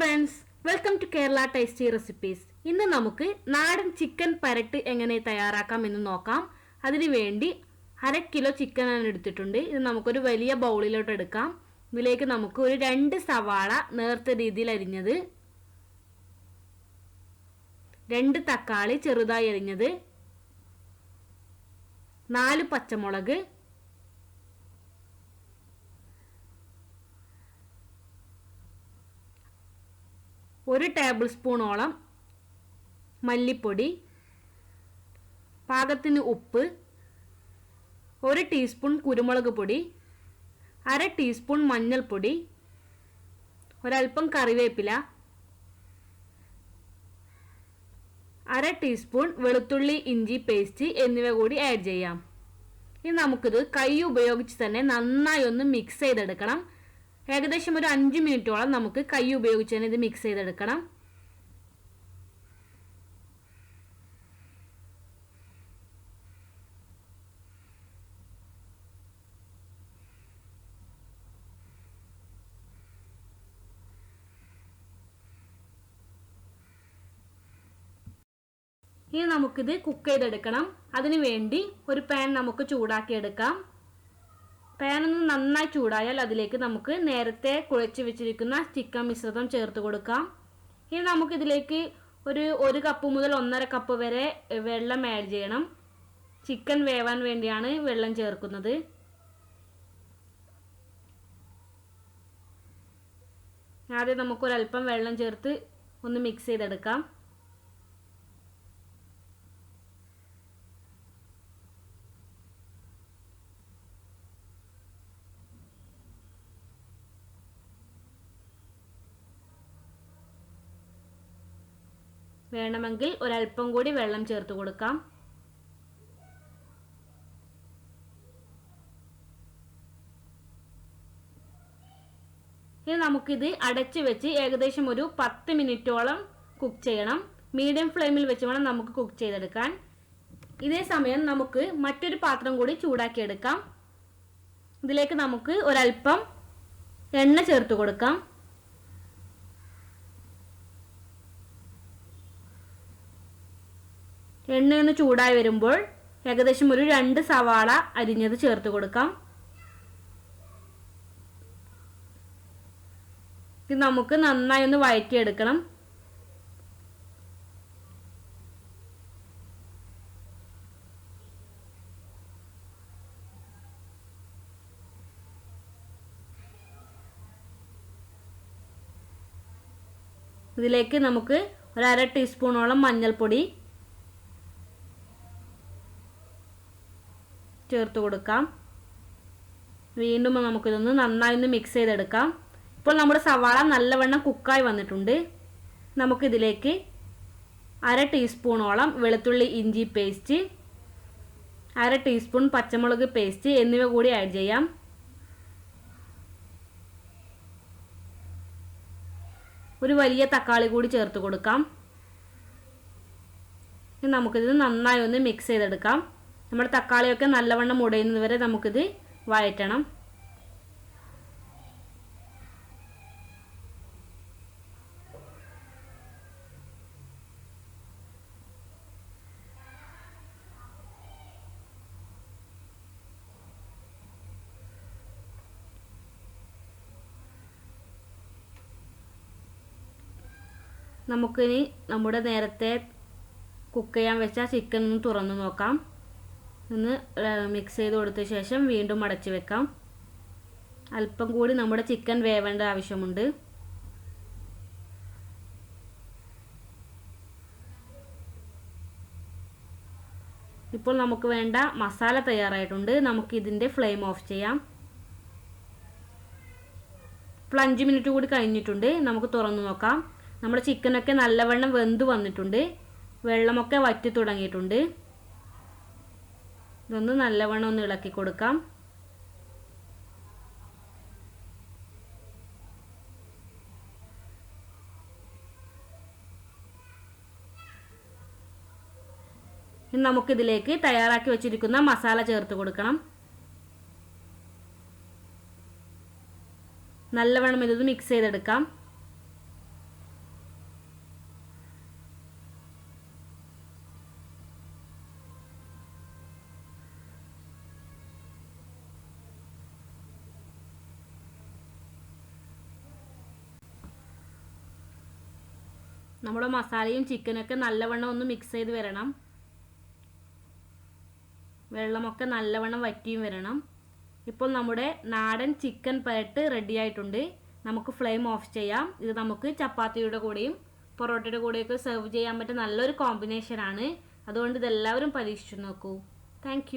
Friends welcome to Kerala tasty recipes ഇന്ന് നമുക്ക് നാടൻ ചിക്കൻ പരട്ട് എങ്ങനെ തയ്യാറാക്കാം എന്ന് നോക്കാം. അതിനു വേണ്ടി അര കിലോ ചിക്കൻ ആണ് എടുത്തിട്ടുണ്ട്. ഇത് നമുക്കൊരു വലിയ ബൗളിലോട്ട് എടുക്കാം. ഇതിലേക്ക് നമുക്ക് ഒരു രണ്ട് സവാള നേർത്ത രീതിയിൽ അരിഞ്ഞത് രണ്ട് തക്കാളി ചെറുതായി അരിഞ്ഞത് നാല് പച്ചമുളക് ഒരു ടേബിൾ സ്പൂണോളം മല്ലിപ്പൊടി പാകത്തിന് ഉപ്പ് ഒരു ടീസ്പൂൺ കുരുമുളക് പൊടി അര ടീസ്പൂൺ മഞ്ഞൾപ്പൊടി ഒരൽപ്പം കറിവേപ്പില അര ടീസ്പൂൺ വെളുത്തുള്ളി ഇഞ്ചി പേസ്റ്റ് എന്നിവ കൂടി ആഡ് ചെയ്യാം. ഇനി നമുക്കിത് കൈ ഉപയോഗിച്ച് തന്നെ നന്നായി ഒന്ന് മിക്സ് ചെയ്തെടുക്കണം. ഏകദേശം ഒരു അഞ്ച് മിനിറ്റോളം നമുക്ക് കൈ ഉപയോഗിച്ച് തന്നെ ഇത് മിക്സ് ചെയ്തെടുക്കണം. ഇനി നമുക്കിത് കുക്ക് ചെയ്തെടുക്കണം. അതിനു വേണ്ടി ഒരു പാൻ നമുക്ക് ചൂടാക്കി എടുക്കാം പാൻ ഒന്ന് നന്നായി ചൂടായാൽ അതിലേക്ക് നമുക്ക് നേരത്തെ കുഴച്ച് വെച്ചിരിക്കുന്ന ചിക്കൻ മിശ്രിതം ചേർത്ത് കൊടുക്കാം. ഇനി നമുക്കിതിലേക്ക് ഒരു ഒരു കപ്പ് മുതൽ ഒന്നര കപ്പ് വരെ വെള്ളം ആഡ് ചെയ്യണം. ചിക്കൻ വേവാൻ വേണ്ടിയാണ് വെള്ളം ചേർക്കുന്നത്. ആദ്യം നമുക്കൊരല്പം വെള്ളം ചേർത്ത് ഒന്ന് മിക്സ് ചെയ്തെടുക്കാം. വേണമെങ്കിൽ ഒരല്പം കൂടി വെള്ളം ചേർത്ത് കൊടുക്കാം. ഇനി നമുക്കിത് അടച്ചു വെച്ച് ഏകദേശം ഒരു പത്ത് മിനിറ്റോളം കുക്ക് ചെയ്യണം. മീഡിയം ഫ്ലെയിമിൽ വെച്ച് വേണം നമുക്ക് കുക്ക് ചെയ്തെടുക്കാൻ. ഇതേ സമയം നമുക്ക് മറ്റൊരു പാത്രം കൂടി ചൂടാക്കിയെടുക്കാം. ഇതിലേക്ക് നമുക്ക് ഒരല്പം എണ്ണ ചേർത്ത് കൊടുക്കാം. എണ്ണയൊന്ന് ചൂടായി വരുമ്പോൾ ഏകദേശം ഒരു രണ്ട് സവാള അരിഞ്ഞത് ചേർത്ത് കൊടുക്കാം. ഇത് നമുക്ക് നന്നായി ഒന്ന് വഴറ്റിയെടുക്കണം ഇതിലേക്ക് നമുക്ക് ഒരു അര ടീസ്പൂണോളം മഞ്ഞൾപ്പൊടി ചേർത്ത് കൊടുക്കാം. വീണ്ടും നമുക്കിതൊന്ന് നന്നായി ഒന്ന് മിക്സ് ചെയ്തെടുക്കാം. ഇപ്പോൾ നമ്മുടെ സവാള നല്ലവണ്ണം കുക്കായി വന്നിട്ടുണ്ട്. നമുക്കിതിലേക്ക് അര ടീസ്പൂണോളം വെളുത്തുള്ളി ഇഞ്ചി പേസ്റ്റ് അര ടീസ്പൂൺ പച്ചമുളക് പേസ്റ്റ് എന്നിവ കൂടി ആഡ് ചെയ്യാം. ഒരു വലിയ തക്കാളി കൂടി ചേർത്ത് കൊടുക്കാം. നമുക്കിത് നന്നായി ഒന്ന് മിക്സ് ചെയ്തെടുക്കാം. നമ്മുടെ തക്കാളിയൊക്കെ നല്ലവണ്ണം ഉടയുന്നത് വരെ നമുക്കിത് വഴറ്റണം. നമുക്കിനി നമ്മുടെ നേരത്തെ കുക്ക് ചെയ്യാൻ വെച്ച ചിക്കൻ ഒന്ന് തുറന്നു നോക്കാം. ഒന്ന് മിക്സ് ചെയ്ത് കൊടുത്ത ശേഷം വീണ്ടും അടച്ച് വെക്കാം. അല്പം കൂടി നമ്മുടെ ചിക്കൻ വേവേണ്ട ആവശ്യമുണ്ട്. ഇപ്പോൾ നമുക്ക് വേണ്ട മസാല തയ്യാറായിട്ടുണ്ട്. നമുക്ക് ഇതിന്റെ ഫ്ലെയിം ഓഫ് ചെയ്യാം. ഇപ്പോൾ അഞ്ച് മിനിറ്റ് കൂടി കഴിഞ്ഞിട്ടുണ്ട്. നമുക്ക് തുറന്നു നോക്കാം. നമ്മുടെ ചിക്കനൊക്കെ നല്ലവണ്ണം വെന്ത് വന്നിട്ടുണ്ട്. വെള്ളമൊക്കെ വറ്റി തുടങ്ങിയിട്ടുണ്ട്. ഇതൊന്ന് നല്ലവണ്ണം ഒന്ന് ഇളക്കി കൊടുക്കാം. ഇനി നമുക്കിതിലേക്ക് തയ്യാറാക്കി വെച്ചിരിക്കുന്ന മസാല ചേർത്ത് കൊടുക്കണം. നല്ലവണ്ണം ഇതൊന്ന് മിക്സ് ചെയ്തെടുക്കാം. നമ്മുടെ മസാലയും ചിക്കനൊക്കെ നല്ലവണ്ണം ഒന്ന് മിക്സ് ചെയ്ത് വരണം. വെള്ളമൊക്കെ നല്ലവണ്ണം വറ്റിയും വരണം. ഇപ്പോൾ നമ്മുടെ നാടൻ ചിക്കൻ പരട്ട് റെഡി ആയിട്ടുണ്ട്. നമുക്ക് ഫ്ലെയിം ഓഫ് ചെയ്യാം. ഇത് നമുക്ക് ചപ്പാത്തിയുടെ കൂടെയും പൊറോട്ടയുടെ കൂടെയൊക്കെ സെർവ് ചെയ്യാൻ പറ്റുന്ന നല്ലൊരു കോമ്പിനേഷനാണ് അതുകൊണ്ട് ഇതെല്ലാവരും പരീക്ഷിച്ചു നോക്കൂ. താങ്ക്